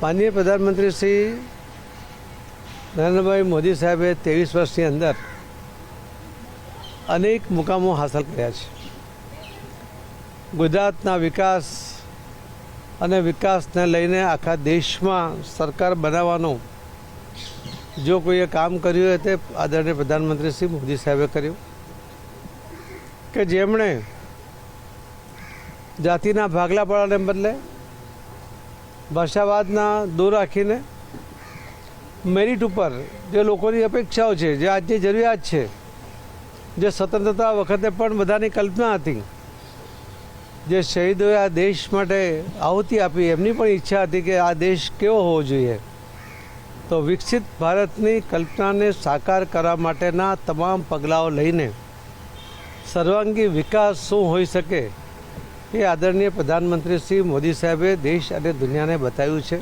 માનનીય પ્રધાનમંત્રી શ્રી નરેન્દ્રભાઈ મોદી સાહેબે ત્રેવીસ વર્ષની અંદર અનેક મુકામો હાંસલ કર્યા છે. ગુજરાતના વિકાસ અને વિકાસને લઈને આખા દેશમાં સરકાર બનાવવાનું જો કોઈએ કામ કર્યું હોય તે આદરણીય પ્રધાનમંત્રી શ્રી મોદી સાહેબે કર્યું. કે જેમણે જાતિના ભાગલા પાડવાને બદલે ભાષાવાદના દૂર રાખીને મેરિટ ઉપર જે લોકોની અપેક્ષાઓ છે, જે આજની જરૂરિયાત છે, જે સ્વતંત્રતા વખતે પણ બધાની કલ્પના હતી, જે શહીદોએ આ દેશ માટે આહુતિ આપી, એમની પણ ઈચ્છા હતી કે આ દેશ કેવો હોવો જોઈએ. તો વિકસિત ભારતની કલ્પનાને સાકાર કરવા માટેના તમામ પગલાઓ લઈને સર્વાંગી વિકાસ શું હોઈ શકે એ આદરણીય પ્રધાનમંત્રી શ્રી મોદી સાહેબે દેશ અને દુનિયાને બતાવ્યું છે.